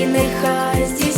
і нехай здійснюється.